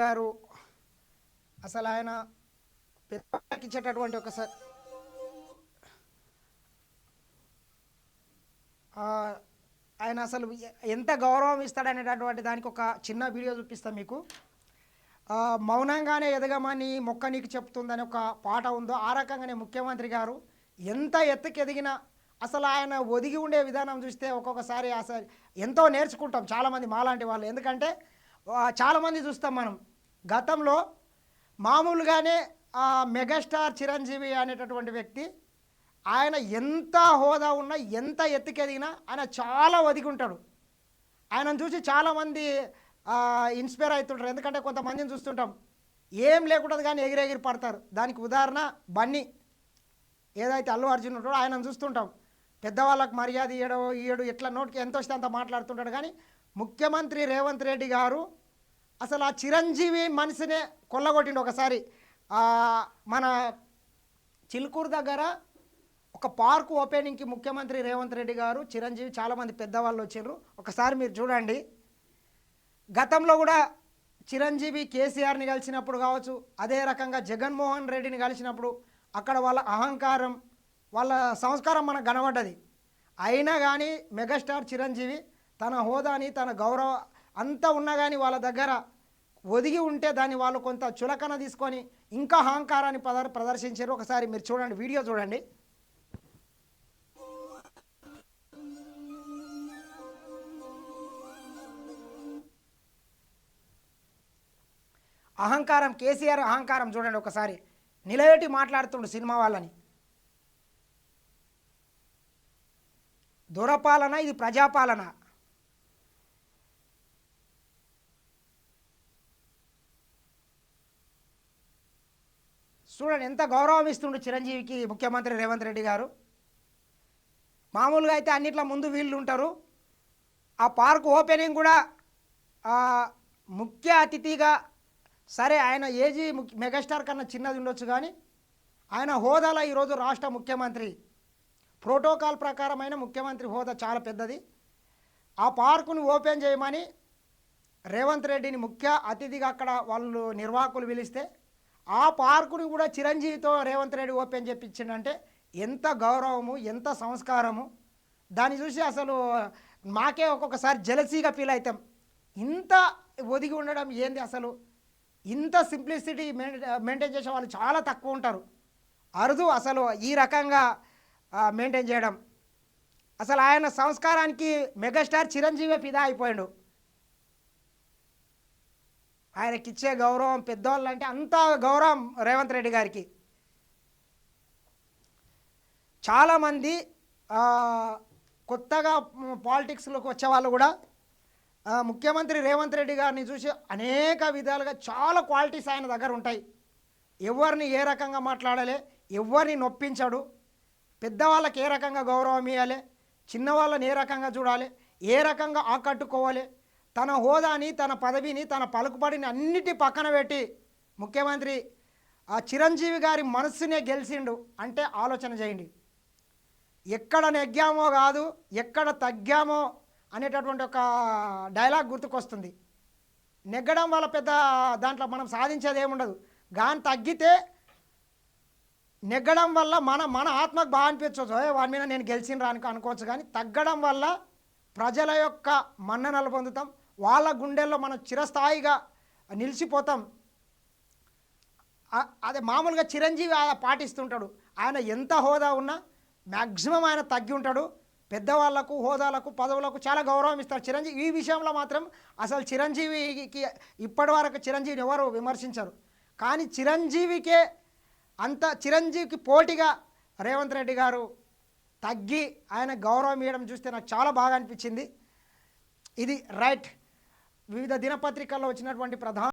గారు అసలు ఆయన పెద్దకి ఇచ్చేటటువంటి ఒక ఆయన అసలు ఎంత గౌరవం ఇస్తాడనేటటువంటి దానికి ఒక చిన్న వీడియో చూపిస్తాను మీకు. మౌనంగానే ఎదగమని మొక్క నీకు చెప్తుందని ఒక పాట ఉందో ఆ రకంగానే ముఖ్యమంత్రి గారు ఎంత ఎత్తుకు ఎదిగినా అసలు ఆయన ఒదిగి ఉండే విధానం చూస్తే ఒక్కొక్కసారి అసలు ఎంతో నేర్చుకుంటాం చాలామంది మాలాంటి వాళ్ళు. ఎందుకంటే చాలామంది చూస్తాం మనం. గతంలో మామూలుగానే ఆ, మెగాస్టార్ చిరంజీవి అనేటటువంటి వ్యక్తి ఆయన ఎంత హోదా ఉన్నా ఎంత ఎత్తుకెదిగినా ఆయన చాలా ఒదిగుంటాడు. ఆయనను చూసి చాలామంది ఇన్స్పైర్ అవుతుంటారు. ఎందుకంటే కొంతమందిని చూస్తుంటాం. ఏం లేకుండా కానీ ఎగిరెగిరి పడతారు. దానికి ఉదాహరణ బన్నీ. ఏదైతే అల్లు అర్జున్ ఉంటాడో ఆయనను చూస్తుంటాం. పెద్దవాళ్ళకి మర్యాద ఇయ్యడం ఇయ్యడు ఎట్లా నోటికి ఎంత వస్తే అంత మాట్లాడుతుంటాడు. కానీ ముఖ్యమంత్రి రేవంత్ రెడ్డి గారు అసలు ఆ చిరంజీవి మనిషినే కొల్లగొట్టిండు ఒకసారి. మన చిలుకూరు దగ్గర ఒక పార్క్ ఓపెనింగ్కి ముఖ్యమంత్రి రేవంత్ రెడ్డి గారు చిరంజీవి చాలామంది పెద్దవాళ్ళు వచ్చారు. ఒకసారి మీరు చూడండి. గతంలో కూడా చిరంజీవి కేసీఆర్ని కలిసినప్పుడు కావచ్చు అదే రకంగా జగన్మోహన్ రెడ్డిని కలిసినప్పుడు అక్కడ వాళ్ళ అహంకారం వాళ్ళ సంస్కారం మనకు కనబడ్డది. అయినా కానీ మెగాస్టార్ చిరంజీవి తన హోదాని తన గౌరవ అంతా ఉన్నా కానీ వాళ్ళ దగ్గర ఒదిగి ఉంటే దాన్ని వాళ్ళు కొంత చులకన తీసుకొని ఇంకా అహంకారాన్ని ప్రదర్ ప్రదర్శించారు. ఒకసారి మీరు చూడండి వీడియో చూడండి. అహంకారం కేసీఆర్ అహంకారం చూడండి ఒకసారి. నిలబెట్టి మాట్లాడుతుండు సినిమా వాళ్ళని. దురపాలన? ఇది ప్రజాపాలన? చూడండి ఎంత గౌరవం ఇస్తుండు చిరంజీవికి ముఖ్యమంత్రి రేవంత్ రెడ్డి గారు. మామూలుగా అయితే అన్నిట్లో ముందు వీళ్ళు ఉంటారు. ఆ పార్క్ ఓపెనింగ్ కూడా ముఖ్య అతిథిగా సరే ఆయన ఏజీ మెగాస్టార్ కన్నా చిన్నది ఉండొచ్చు కానీ ఆయన హోదాలో ఈరోజు రాష్ట్ర ముఖ్యమంత్రి. ప్రోటోకాల్ ప్రకారమైన ముఖ్యమంత్రి హోదా చాలా పెద్దది. ఆ పార్కును ఓపెన్ చేయమని రేవంత్ రెడ్డిని ముఖ్య అతిథిగా అక్కడ వాళ్ళు నిర్వాహకులు పిలిస్తే ఆ పార్కుని కూడా చిరంజీవితో రేవంత్ రెడ్డి ఓపెన్ చేపించిండంటే ఎంత గౌరవము ఎంత సంస్కారము. దాన్ని చూసి అసలు మాకే ఒక్కొక్కసారి జలసీగా ఫీల్ అవుతాం. ఇంత ఒదిగి ఉండడం ఏంది అసలు? ఇంత సింప్లిసిటీ మెయింటైన్ చేసే వాళ్ళు చాలా తక్కువ ఉంటారు. అరుదు అసలు ఈ రకంగా మెయింటైన్ చేయడం. అసలు ఆయన సంస్కారానికి మెగాస్టార్ చిరంజీవి ఫిదా అయిపోయాడు. ఆయనకిచ్చే గౌరవం పెద్దవాళ్ళు అంటే అంత గౌరవం రేవంత్ రెడ్డి గారికి. చాలామంది కొత్తగా పాలిటిక్స్లోకి వచ్చే వాళ్ళు కూడా ముఖ్యమంత్రి రేవంత్ రెడ్డి గారిని చూసి అనేక విధాలుగా చాలా క్వాలిటీస్ ఆయన దగ్గర ఉంటాయి. ఎవరిని ఏ రకంగా మాట్లాడాలి ఎవరిని నొప్పించడు పెద్దవాళ్ళకి ఏ రకంగా గౌరవం ఇవ్వాలి చిన్నవాళ్ళని ఏ రకంగా చూడాలి ఏ రకంగా ఆకట్టుకోవాలి తన హోదాని తన పదవిని తన పలుకుబడిని అన్నిటి పక్కన పెట్టి ముఖ్యమంత్రి ఆ చిరంజీవి గారి మనస్సునే గెలిచిండు అంటే ఆలోచన చేయండి. ఎక్కడ నెగ్గామో కాదు ఎక్కడ తగ్గామో అనేటటువంటి ఒక డైలాగ్ గుర్తుకొస్తుంది. నెగ్గడం వల్ల పెద్ద దాంట్లో మనం సాధించేది ఏముండదు. గాని తగ్గితే నెగ్గడం వల్ల మన మన ఆత్మకు బాగా అనిపించవచ్చు వాడి మీద నేను గెలిచిన రాను అనుకోవచ్చు కానీ తగ్గడం వల్ల ప్రజల యొక్క మన్ననలు పొందుతాం. వాళ్ళ గుండెల్లో మనం చిరస్థాయిగా నిలిచిపోతాం. అదే మామూలుగా చిరంజీవి పాటిస్తుంటాడు. ఆయన ఎంత హోదా ఉన్నా మ్యాక్సిమం ఆయన తగ్గి ఉంటాడు. పెద్దవాళ్ళకు హోదాలకు పదవులకు చాలా గౌరవం ఇస్తాడు చిరంజీవి ఈ విషయంలో మాత్రం అసలు చిరంజీవికి ఇప్పటి వరకు చిరంజీవిని ఎవరు విమర్శించరు. కానీ చిరంజీవికే అంత చిరంజీవికి పోటీగా రేవంత్ రెడ్డి గారు తగ్గి ఆయన గౌరవం ఇవ్వడం చూస్తే నాకు చాలా బాగా అనిపించింది. ఇది రైట్. వివిధ దినపత్రికల్లో వచ్చినటువంటి ప్రధాన